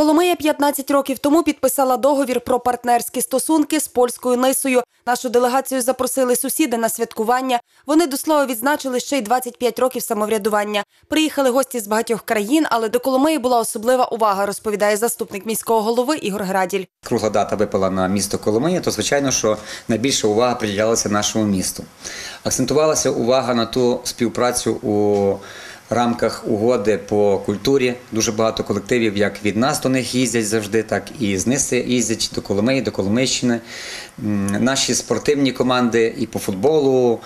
Коломия 15 років тому підписала договір про партнерські стосунки з польською нисою. Нашу делегацію запросили сусіди на святкування. Вони до слова відзначили ще й 25 років самоврядування. Приїхали гості з багатьох країн, але до Коломиї була особлива увага, розповідає заступник міського голови Ігор Граділь. Кругла дата випала на місто Коломия, то звичайно, що найбільша увага приділялася нашому місту. Акцентувалася увага на ту співпрацю у рамках угоди по культурі. Дуже багато колективів, як від нас до них їздять завжди, так і з Ниси їздять до Коломиї, до Коломийщини. Наші спортивні команди і по футболу.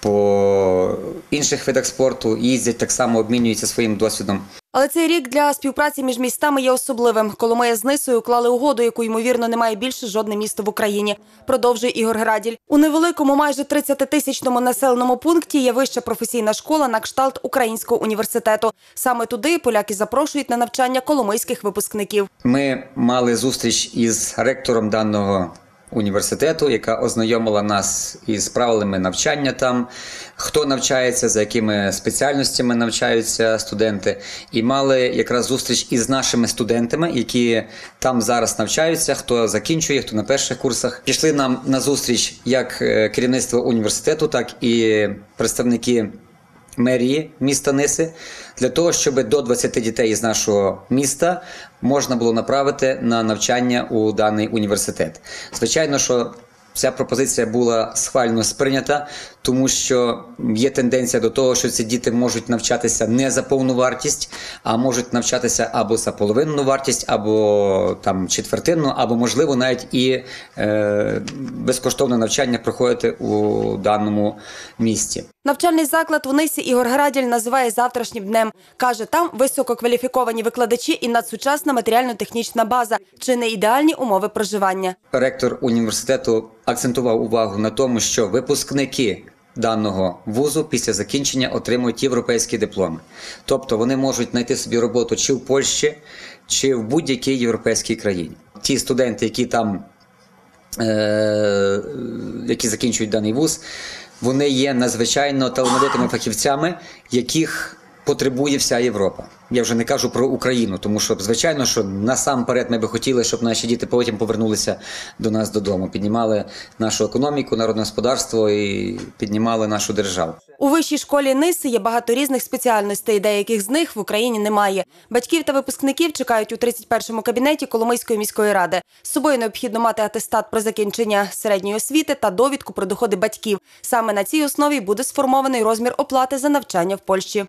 По інших видах спорту їздять так само, обмінюються своїм досвідом. Але цей рік для співпраці між містами є особливим. Коломия з Нисою уклали угоду, яку ймовірно немає більше жодне місто в Україні. Продовжує Ігор Граділь. У невеликому, майже 30-тисячному населеному пункті є вища професійна школа на кшталт Українського університету. Саме туди поляки запрошують на навчання коломийських випускників. Ми мали зустріч із ректором даного університету, яка ознайомила нас із правилами навчання там, хто навчається, за якими спеціальностями навчаються студенти, і мали якраз зустріч із нашими студентами, які там зараз навчаються, хто закінчує, хто на перших курсах. Пішли нам на зустріч як е, керівництво університету, так і представники мерії міста Ниси для того, щоб до 20 дітей із нашого міста можна було направити на навчання у даний університет. Звичайно, що ця пропозиція була схвально сприйнята, тому що є тенденція до того, що ці діти можуть навчатися не за повну вартість, а можуть навчатися або за половинну вартість, або там четвертинну, або можливо навіть і е, безкоштовне навчання проходити у даному місті. Навчальний заклад в Нисі Ігор Граділь називає завтрашнім днем. Каже, там висококваліфіковані викладачі і надсучасна матеріально-технічна база, чи не ідеальні умови проживання. Ректор університету акцентував увагу на тому, що випускники даного вузу після закінчення отримують європейські дипломи. Тобто вони можуть знайти собі роботу чи в Польщі, чи в будь-якій європейській країні. Ті студенти, які там е, які закінчують даний вуз, вони є надзвичайно талановитими фахівцями, яких потребує вся Європа. Я вже не кажу про Україну, тому що звичайно, що насамперед ми би хотіли, щоб наші діти потім повернулися до нас додому, піднімали нашу економіку, народне господарство і піднімали нашу державу. У вищій школі Ниси є багато різних спеціальностей, деяких з них в Україні немає. Батьків та випускників чекають у 31-му кабінеті Коломийської міської ради. З собою необхідно мати атестат про закінчення середньої освіти та довідку про доходи батьків. Саме на цій основі буде сформований розмір оплати за навчання в Польщі.